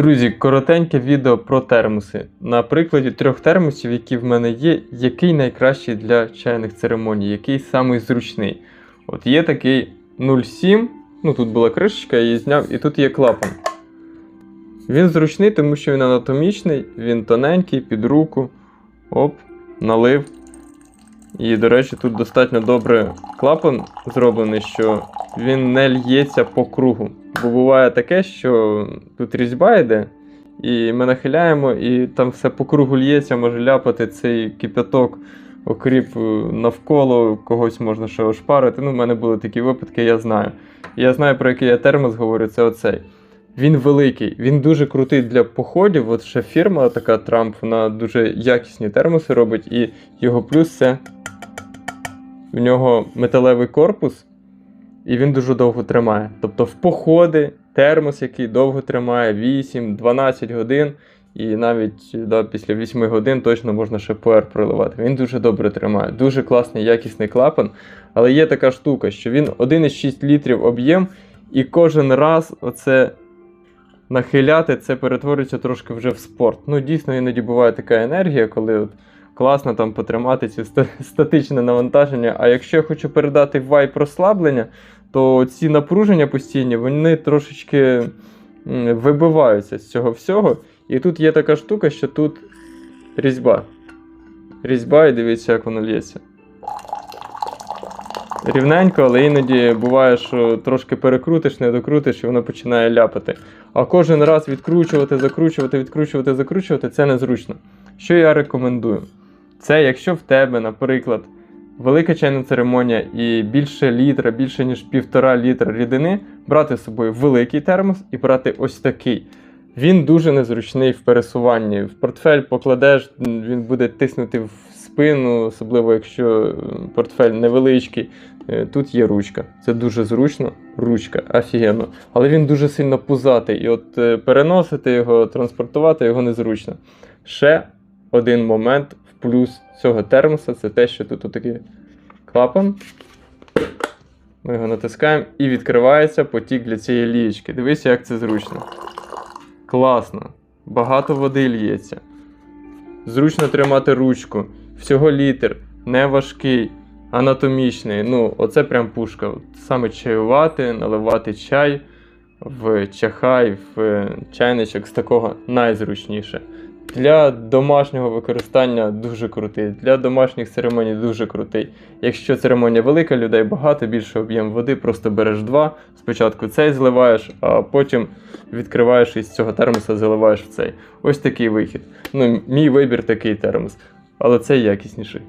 Друзі, коротеньке відео про термоси. На прикладі трьох термосів, які в мене є, який найкращий для чайних церемоній, який самий. От є такий 0,7, ну тут була кришечка, я її зняв, і тут є клапан. Він зручний, тому що він анатомічний, він тоненький, під руку. Оп, налив. І, до речі, тут достатньо добре клапан зроблений, що він не л'ється по кругу. Бо буває таке, що тут різьба йде, і ми нахиляємо, і там все по кругу л'ється, може ляпати цей кипяток, окріп е, навколо, когось можна ще ошпарити. Ну, в мене були такі випадки, я знаю. Я знаю, про який я термос говорю, це оцей. Він великий, він дуже крутий для походів. От ще фірма така Трамп, вона дуже якісні термоси робить, і його плюс це в нього металевий корпус, і він дуже довго тримає. Тобто в походи термос, який довго тримає 8-12 годин, і навіть да, після 8 годин точно можна ще пуер проливати. Він дуже добре тримає, дуже класний, якісний клапан. Але є така штука, що він 1,6 літрів об'єм, і кожен раз оце нахиляти, це перетворюється трошки вже в спорт. Ну, дійсно, іноді буває така енергія, коли от класно там потримати ці статичне навантаження. А якщо я хочу передати вайп розслаблення, то ці напруження постійні, вони трошечки вибиваються з цього всього. І тут є така штука, що тут різьба. Різьба, і дивіться, як воно лється. Рівненько, але іноді буває, що трошки перекрутиш, не докрутиш, і воно починає ляпати. А кожен раз відкручувати, закручувати, відкручувати, закручувати це незручно. Що я рекомендую? Це якщо в тебе, наприклад, велика чайна церемонія і більше літра, більше ніж півтора літра рідини, брати з собою великий термос і брати ось такий. Він дуже незручний в пересуванні. В портфель покладеш, він буде тиснути в спину, особливо якщо е, портфель невеличкий. Е, Тут є ручка. Це дуже зручно. Ручка, офігенно. Але він дуже сильно пузатий. І от е, переносити його, транспортувати його незручно. Ще один момент плюс цього термоса це те, що тут отакий клапан. Ми його натискаємо і відкривається потік для цієї лієчки. Дивися, як це зручно. Класно. Багато води лється. Зручно тримати ручку. Всього літр, не важкий, анатомічний. Ну, оце прям пушка. Саме чаювати, наливати чай в чахай, в чайничок з такого найзручніше. Для домашнього використання дуже крутий, для домашніх церемоній дуже крутий. Якщо церемонія велика, людей багато, більше об'єм води, просто береш два. Спочатку цей зливаєш, а потім відкриваєш із цього термоса заливаєш в цей. Ось такий вихід. Ну, мій вибір такий термос, але цей якісніший.